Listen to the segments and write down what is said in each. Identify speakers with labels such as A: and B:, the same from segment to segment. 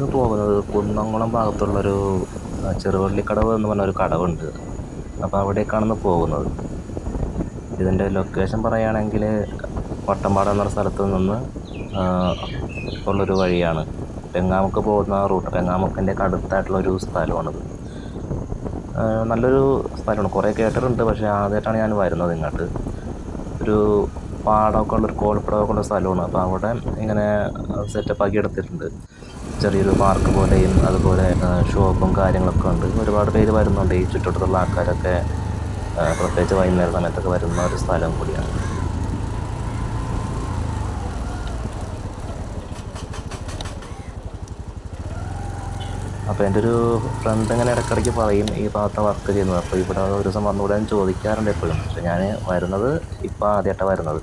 A: ഇന്ന് പോകുന്നത്? കുന്നംകുളം ഭാഗത്തുള്ളൊരു ചെറുവള്ളിക്കടവ് എന്ന് പറഞ്ഞ ഒരു കടവുണ്ട്. അപ്പോൾ അവിടേക്കാണ് പോകുന്നത്. ഇതിന്റെ ലൊക്കേഷൻ പറയുകയാണെങ്കിൽ വട്ടമ്പാടം എന്ന സ്ഥലത്ത് നിന്ന് ഉള്ളൊരു വഴിയാണ്. തെങ്ങാമുക്ക് പോകുന്ന റൂട്ട് തെങ്ങാമുക്കിന്റെ ഒക്കെ അടുത്തായിട്ടുള്ളൊരു സ്ഥലമാണിത്. നല്ലൊരു സ്ഥലമാണ്. കുറേ കേട്ടിട്ടുണ്ട് പക്ഷേ ആദ്യമായിട്ടാണ് ഞാൻ വരുന്നത് ഇങ്ങോട്ട്. ഒരു പാടമൊക്കെ ഉള്ളൊരു കോൾപ്പടമൊക്കെ ഉള്ള സ്ഥലമാണ്. അപ്പോൾ അവിടെ ഇങ്ങനെ സെറ്റപ്പ് ആക്കി എടുത്തിട്ടുണ്ട്. ചെറിയൊരു പാർക്ക് പോലെയും അതുപോലെ ഷോപ്പും കാര്യങ്ങളൊക്കെ ഉണ്ട്. ഒരുപാട് പേര് വരുന്നുണ്ട്. ഈ ചുറ്റുവട്ടത്തുള്ള ആൾക്കാരൊക്കെ പ്രത്യേകിച്ച് വൈകുന്നേര സമയത്തൊക്കെ വരുന്ന ഒരു സ്ഥലം കൂടിയാണ്. അപ്പോൾ എന്റെ ഒരു ഫ്രണ്ട് ഇങ്ങനെ ഇടയ്ക്കിടയ്ക്ക് പറയും ഈ ഭാഗത്ത് വർക്ക് ചെയ്യുന്നത്. അപ്പോൾ ഇവിടെ ഒരു ദിവസം വന്നുകൂടെ ചോദിക്കാറുണ്ട് എപ്പോഴും. പക്ഷേ ഞാൻ വരുന്നത് ഇപ്പോൾ ആദ്യമായിട്ടാണ് വരുന്നത്.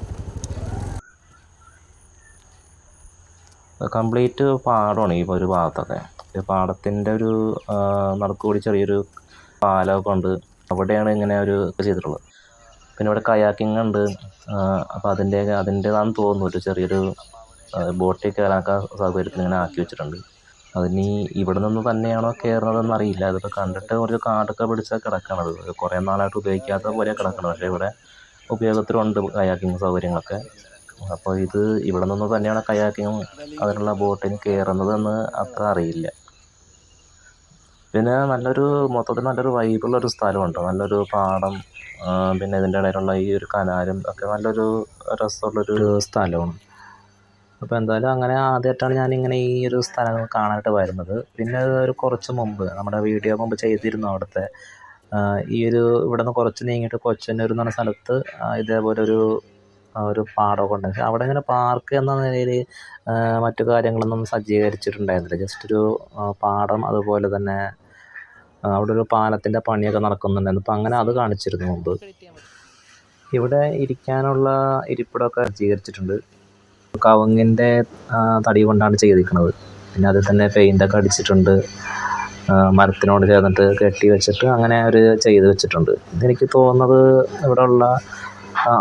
A: കംപ്ലീറ്റ് പാടമാണ് ഈ ഒരു ഭാഗത്തൊക്കെ. ഈ പാടത്തിന്റെ ഒരു നടുക്കുകൂടി ചെറിയൊരു പാലമൊക്കെ ഉണ്ട്. അവിടെയാണ് ഇങ്ങനെ ഒരു ചെയ്തിട്ടുള്ളത്. പിന്നെ ഇവിടെ കയാക്കിംഗ് ഉണ്ട്. അപ്പോൾ അതിന്റെ അതിന്റേതാണെന്ന് തോന്നുന്നു. ഒരു ചെറിയൊരു ബോട്ടിൽ കയറാനൊക്കെ സൗകര്യത്തിന് ഇങ്ങനെ ആക്കി വെച്ചിട്ടുണ്ട്. അതിനി ഇവിടെ നിന്ന് തന്നെയാണോ കയറുന്നതെന്ന് അറിയില്ല. അതിപ്പോൾ കണ്ടിട്ട് കുറച്ച് കാടൊക്കെ പിടിച്ച കിടക്കണത് കുറേ നാളായിട്ട് ഉപയോഗിക്കാത്ത പോലെ കിടക്കണം പക്ഷേ ഇവിടെ ഉപയോഗത്തിലുണ്ട് കയാക്കിങ് സൗകര്യങ്ങളൊക്കെ. അപ്പോൾ ഇത് ഇവിടെ നിന്ന് തന്നെയാണ് കയാക്കിങ്ങും അതിനുള്ള ബോട്ടിന് കയറുന്നതെന്ന് അത്ര അറിയില്ല. പിന്നെ നല്ലൊരു മൊത്തത്തിൽ നല്ലൊരു വൈബുള്ള ഒരു സ്ഥലമുണ്ട്. നല്ലൊരു പാടം പിന്നെ ഇതിന്റെ ഇടയിലുള്ള ഈ ഒരു കനാലും ഒക്കെ നല്ലൊരു രസമുള്ളൊരു സ്ഥലമാണ്. അപ്പോൾ എന്തായാലും അങ്ങനെ ആദ്യമായിട്ടാണ് ഞാനിങ്ങനെ ഈ ഒരു സ്ഥലം കാണാനായിട്ട് വരുന്നത്. പിന്നെ ഒരു കുറച്ച് മുമ്പ് നമ്മുടെ വീഡിയോ മുമ്പ് ചെയ്തിരുന്നു അവിടുത്തെ ഈ ഒരു ഇവിടെ നിന്ന് കുറച്ച് നീങ്ങിയിട്ട് കൊച്ചന്നൂർ എന്ന് പറഞ്ഞ സ്ഥലത്ത് ഇതേപോലെ ഒരു ഒരു പാടമൊക്കെ ഉണ്ട്. പക്ഷെ അവിടെ ഇങ്ങനെ പാർക്ക് എന്ന നിലയിൽ മറ്റു കാര്യങ്ങളൊന്നും സജ്ജീകരിച്ചിട്ടുണ്ടായിരുന്നില്ല. ജസ്റ്റ് ഒരു പാടം അതുപോലെ തന്നെ അവിടെ ഒരു പാലത്തിന്റെ പണിയൊക്കെ നടക്കുന്നുണ്ടായിരുന്നു. അപ്പം അങ്ങനെ അത് കാണിച്ചിരുന്നു മുമ്പ്. ഇവിടെ ഇരിക്കാനുള്ള ഇരിപ്പിടമൊക്കെ സജ്ജീകരിച്ചിട്ടുണ്ട്. കവുങ്ങിന്റെ തടി കൊണ്ടാണ് ചെയ്തിരിക്കുന്നത്. പിന്നെ അതിൽ തന്നെ പെയിന്റൊക്കെ അടിച്ചിട്ടുണ്ട്. മരത്തിനോട് ചേർന്നിട്ട് കെട്ടി വെച്ചിട്ട് അങ്ങനെ അവർ ചെയ്ത് വെച്ചിട്ടുണ്ട്. ഇതെനിക്ക് തോന്നുന്നത് ഇവിടെ ഉള്ള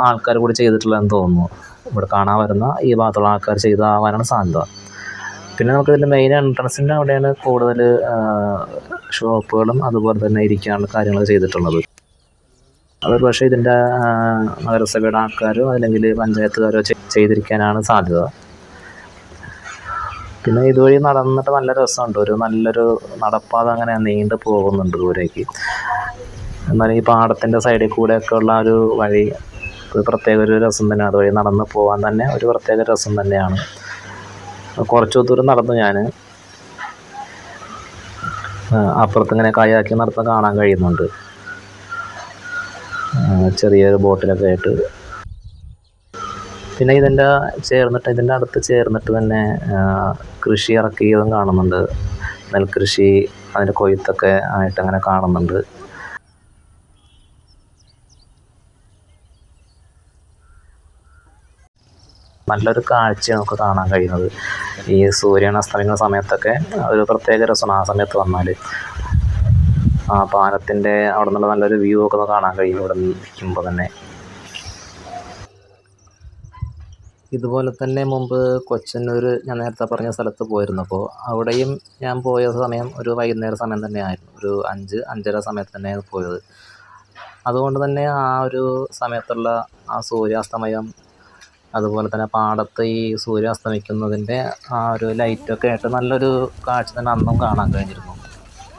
A: ആൾക്കാർ കൂടി ചെയ്തിട്ടുള്ളതെന്ന് തോന്നുന്നു. ഇവിടെ കാണാൻ വരുന്ന ഈ ഭാഗത്തുള്ള ആൾക്കാർ ചെയ്താവാനാണ് സാധ്യത. പിന്നെ നമുക്ക് ഇതിന്റെ മെയിൻ എൻട്രൻസിന്റെ അവിടെയാണ് കൂടുതൽ ഷോപ്പുകളും അതുപോലെ തന്നെ ഇരിക്കാനുള്ള കാര്യങ്ങൾ ചെയ്തിട്ടുള്ളത്. അത് പക്ഷേ ഇതിന്റെ നഗരസഭയുടെ ആൾക്കാരോ അല്ലെങ്കിൽ പഞ്ചായത്തുകാരോ ചെയ്തിരിക്കാനാണ് സാധ്യത. പിന്നെ ഇതുവഴി നടന്നിട്ട് നല്ല രസമുണ്ട്. ഒരു നല്ലൊരു നടപ്പാത അങ്ങനെ നീണ്ടു പോകുന്നുണ്ട് ദൂരേക്ക്. എന്നാലും ഈ പാടത്തിന്റെ സൈഡിൽ കൂടെയൊക്കെ ഉള്ള ഒരു വഴി ഒരു പ്രത്യേക ഒരു രസം തന്നെ അതുവഴി നടന്ന് പോകാൻ തന്നെ ഒരു പ്രത്യേക രസം തന്നെയാണ്. കുറച്ചു ദൂരം നടന്നു ഞാൻ അപ്പുറത്ത് ഇങ്ങനെ കയാക്കി നടത്തുന്ന കാണാൻ കഴിയുന്നുണ്ട്. ചെറിയൊരു ബോട്ടിലൊക്കെ ആയിട്ട്. പിന്നെ ഇതിന്റെ ചേർന്നിട്ട് ഇതിന്റെ അടുത്ത് ചേർന്നിട്ട് തന്നെ കൃഷി ഇറക്കിയതും കാണുന്നുണ്ട്. നെൽകൃഷി അതിന്റെ കൊയ്ത്തൊക്കെ ആയിട്ട് അങ്ങനെ കാണുന്നുണ്ട്. നല്ലൊരു കാഴ്ച നമുക്ക് കാണാൻ കഴിയുന്നത്. ഈ സൂര്യൻ അസ്തമിക്കുന്ന സമയത്തൊക്കെ ഒരു പ്രത്യേക രസമാണ് ആ സമയത്ത് വന്നാൽ ആ പാലത്തിന്റെ അവിടെ നിന്നുള്ള നല്ലൊരു വ്യൂ ഒക്കെ കാണാൻ കഴിയും ഇവിടെ നിൽക്കുമ്പോൾ തന്നെ. ഇതുപോലെ തന്നെ മുമ്പ് കൊച്ചന്നൂർ ഞാൻ നേരത്തെ പറഞ്ഞ സ്ഥലത്ത് പോയിരുന്നപ്പോൾ അവിടെയും ഞാൻ പോയ സമയം ഒരു വൈകുന്നേര സമയം തന്നെയായിരുന്നു. ഒരു അഞ്ച് അഞ്ചര സമയത്ത് തന്നെയാണ് പോയത്. അതുകൊണ്ട് തന്നെ ആ ഒരു സമയത്തുള്ള ആ സൂര്യാസ്തമയം അതുപോലെ തന്നെ പാടത്ത് ഈ സൂര്യൻ അസ്തമിക്കുന്നതിന്റെ ആ ഒരു ലൈറ്റൊക്കെ ആയിട്ട് നല്ലൊരു കാഴ്ച തന്നെ അന്നും കാണാൻ കഴിഞ്ഞിരുന്നു.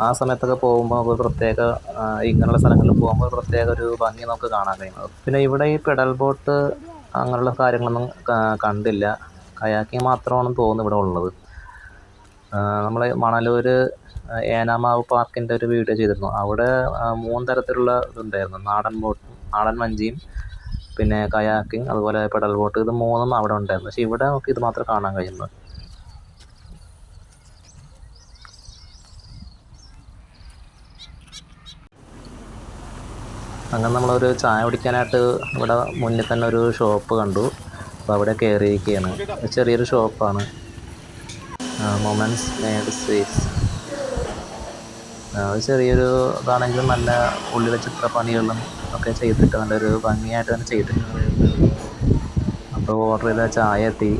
A: ആ സമയത്തൊക്കെ പോകുമ്പോൾ നമുക്ക് പ്രത്യേക ഇങ്ങനെയുള്ള സ്ഥലങ്ങളിൽ പോകുമ്പോൾ പ്രത്യേക ഒരു ഭംഗി നമുക്ക് കാണാൻ കഴിയുന്നത് പിന്നെ ഇവിടെ ഈ പെഡൽ ബോട്ട് അങ്ങനെയുള്ള കാര്യങ്ങളൊന്നും കണ്ടില്ല. കയാക്കിങ് മാത്രമാണെന്ന് തോന്നുന്നു ഇവിടെ ഉള്ളത്. നമ്മൾ മണലൂർ ഏനാമാവ് പാർക്കിന്റെ ഒരു വീഡിയോ ചെയ്തിരുന്നു. അവിടെ മൂന്ന് തരത്തിലുള്ള ഇതുണ്ടായിരുന്നു. നാടൻ ബോട്ടും നാടൻ വഞ്ചിയും പിന്നെ കയാക്കിങ് അതുപോലെ പെഡൽ ബോട്ട് ഇത് മൂന്നും അവിടെ ഉണ്ടായിരുന്നു. പക്ഷേ ഇവിടെ നമുക്ക് ഇത് മാത്രമേ കാണാൻ കഴിയുന്നത് അങ്ങനെ നമ്മളൊരു ചായ കുടിക്കാനായിട്ട് ഇവിടെ മുന്നിൽ തന്നെ ഒരു ഷോപ്പ് കണ്ടു. അപ്പോൾ അവിടെ കയറിയിരിക്കുകയാണ്. ചെറിയൊരു ഷോപ്പാണ്. മൊമെൻസ് മേഡ് സ്വീറ്റ്സ് ചെറിയൊരു ഇതാണെങ്കിലും നല്ല ഉള്ളിലെ ചിത്രപ്പണികളും ഒക്കെ ചെയ്തിട്ട് നല്ലൊരു ഭംഗിയായിട്ട് തന്നെ ചെയ്തിട്ടുണ്ട്. അപ്പോൾ ഓർഡർ ചെയ്ത ചായ എത്തി.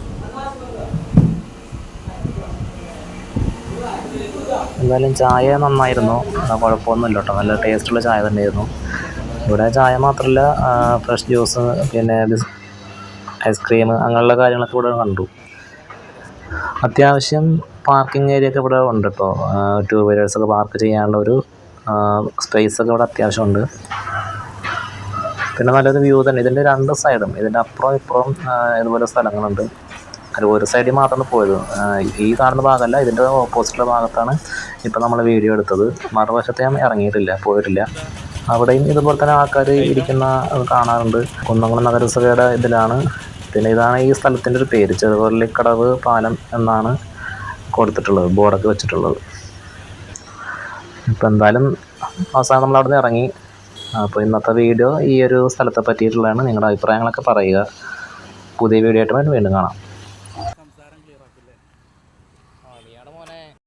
A: എന്തായാലും ചായ നന്നായിരുന്നു. കുഴപ്പമൊന്നുമില്ല കേട്ടോ. നല്ല ടേസ്റ്റുള്ള ചായ തന്നെയായിരുന്നു. ഇവിടെ ചായ മാത്രമല്ല ഫ്രഷ് ജ്യൂസ് പിന്നെ ഐസ്ക്രീം അങ്ങനെയുള്ള കാര്യങ്ങളൊക്കെ ഇവിടെ കണ്ടു. അത്യാവശ്യം പാർക്കിംഗ് ഏരിയ ഒക്കെ ഇവിടെ ഉണ്ട് കേട്ടോ ടൂ വീലേഴ്സൊക്കെ പാർക്ക് ചെയ്യാനുള്ള ഒരു സ്പേസ് ഒക്കെ ഇവിടെ അത്യാവശ്യമുണ്ട് പിന്നെ നല്ലൊരു വ്യൂ തന്നെ. ഇതിന്റെ രണ്ട് സൈഡും ഇതിന്റെ അപ്പുറം ഇപ്പുറം ഇതുപോലെ സ്ഥലങ്ങളുണ്ട്. അതിൽ ഒരു സൈഡിൽ മാത്രമാണ് പോയത്. ഈ കാണുന്ന ഭാഗമല്ല ഇതിന്റെ ഓപ്പോസിറ്റുള്ള ഭാഗത്താണ് ഇപ്പം നമ്മൾ വീഡിയോ എടുത്തത്. മറുവശത്ത് ഞാൻ ഇറങ്ങിയിട്ടില്ല പോയിട്ടില്ല. അവിടെയും ഇതുപോലെ തന്നെ ആൾക്കാർ ഇരിക്കുന്ന കാണാറുണ്ട്. കുന്നംകുളം നഗരസഭയുടെ ഇതിലാണ്. പിന്നെ ഇതാണ് ഈ സ്ഥലത്തിന്റെ ഒരു പേര് ചെറുപള്ളിക്കടവ് പാലം എന്നാണ് കൊടുത്തിട്ടുള്ളത് ബോർഡൊക്കെ വെച്ചിട്ടുള്ളത്. ഇപ്പം എന്തായാലും അവസാനം നമ്മൾ അവിടെ നിന്ന് ഇറങ്ങി. അപ്പോൾ ഇന്നത്തെ വീഡിയോ ഈ ഒരു സ്ഥലത്തെ പറ്റിയിട്ടുള്ളതാണ് നിങ്ങളുടെ അഭിപ്രായങ്ങളൊക്കെ പറയുക. പുതിയ വീഡിയോ ആയിട്ട് വീണ്ടും കാണാം.